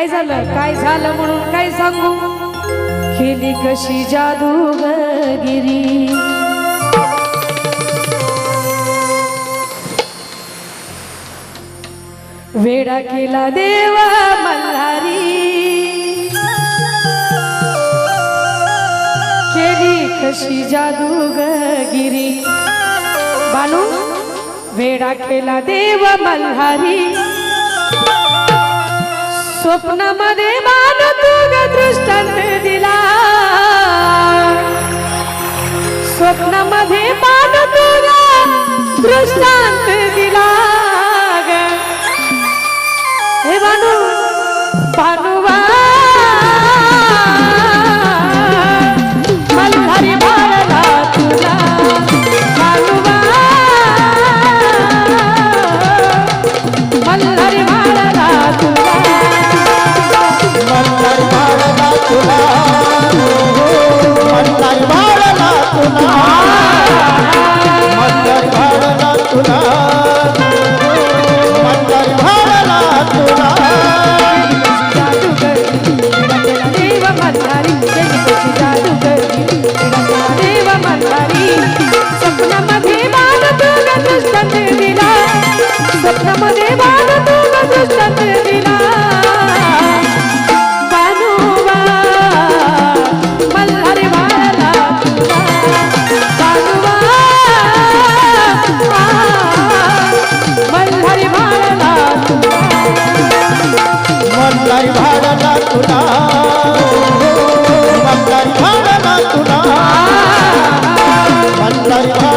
काय झालं? काय झालं म्हणून काय सांगू? केली कशी जादूगिरी वेडा केला देवा मल्हारी. केली कशी जादूगिरी बानू वेडा केला देव मल्हारी. स्वप्नामध्ये मान तुग दृष्टांत दिला. स्वप्नामध्ये मान तुग दृष्टांत दिला. Saripati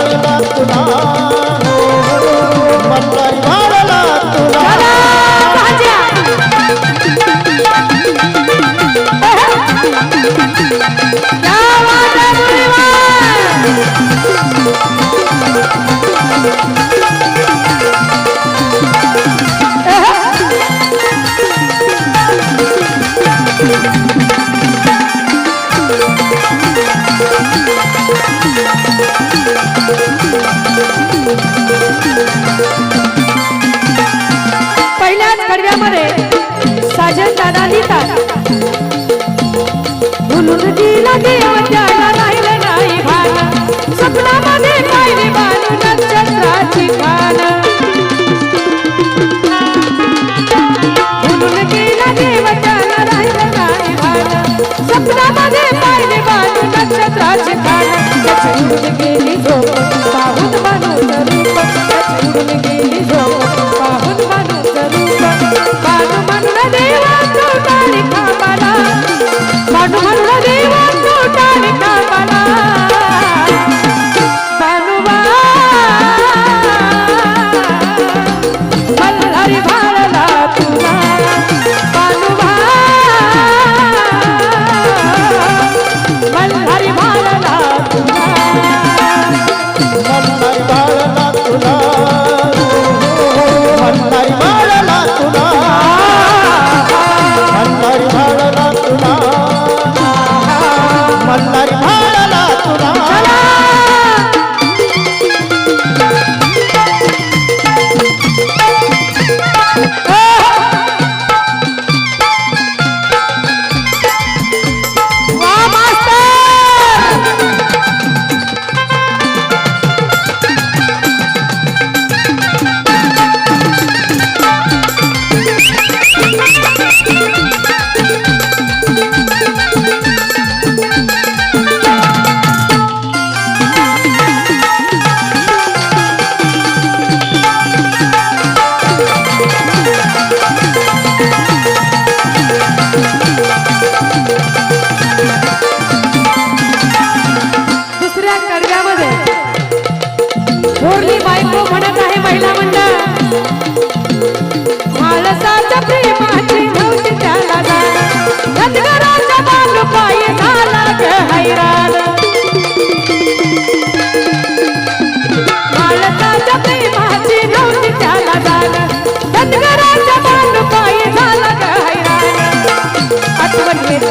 पहिल्याच साजन दादा लिहितात.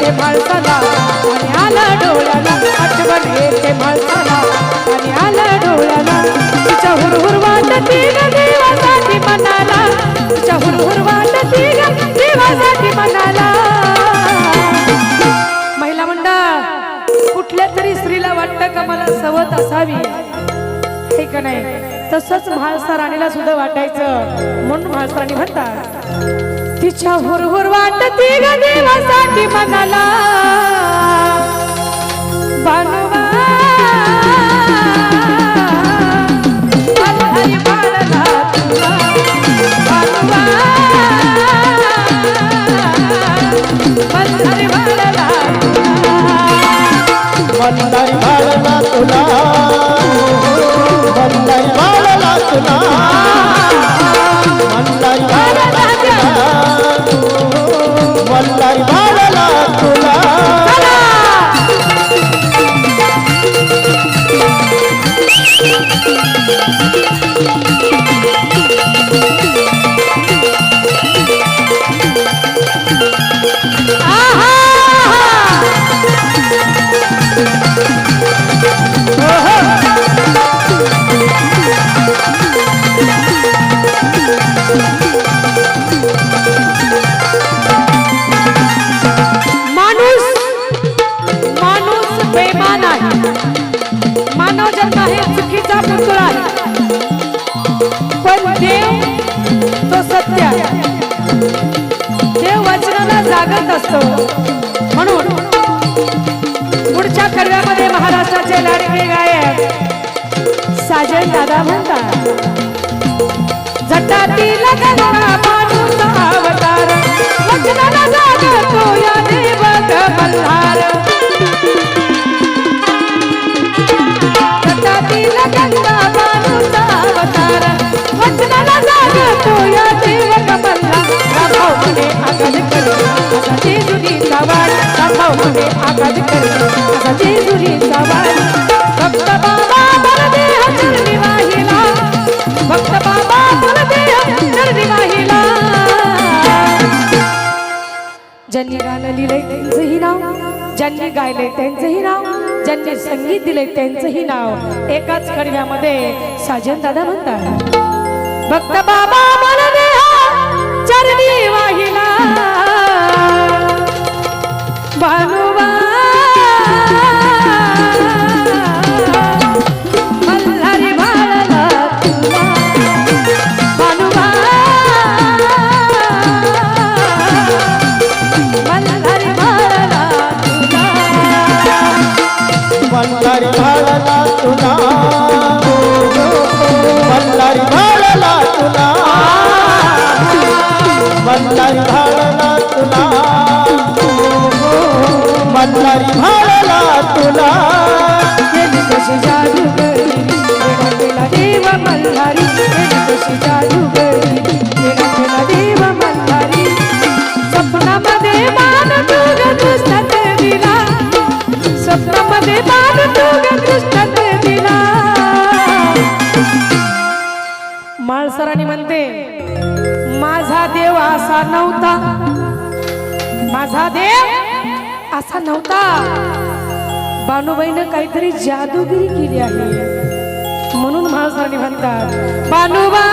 येते माणसाला. आणि आला डोळ्याला आठवण येते माणसाला. आणि आला डोळ्याला तिच्या हुरहुर वाटते देवासाठी मनाला. तिच्या हुरहुर वाटते देवासाठी मनाला. महिला मंडळ कुठल्या तरी स्त्रीला वाटतं का मला सवत असावी? ठीक नाही? तसंच म्हाळसा राणीला सुद्धा वाटायचं. म्हणून म्हाळसा राणी म्हणतात तिच्या हुरहुर वाटती ग देवासाठी मनाला. बानुवा बेमान आहे. मानव जन्म हे चुकीचा पुतळा आहे. पण देव तो सत्य आहे. देव वचनाला जागत असतो. म्हणून पुढच्या कडव्यामध्ये महाराष्ट्राचे लाडके गायक साजन दादा म्हणतात जटातील अवतार वचनाला जागतो या देव मल्हार. ज्यांनी गाणं लिहिलंय त्यांचंही नाव ज्यांनी गायलंय त्यांचंही नाव ज्यांनी संगीत दिलंय त्यांचंही नाव एकाच कडव्यामध्ये साजन दादा म्हणतात. भक्त बाबा मल्हारी बाळला तुला. मल्हारी बाळला तुला. मल्हारी बाळला तुला. माळसराणी म्हणते माझा देव असा नव्हता. माझा देव असा नव्हता. बानुबाईनं काहीतरी जादूगिरी केली आहे. म्हणून माळसराणी म्हणतात बानुबा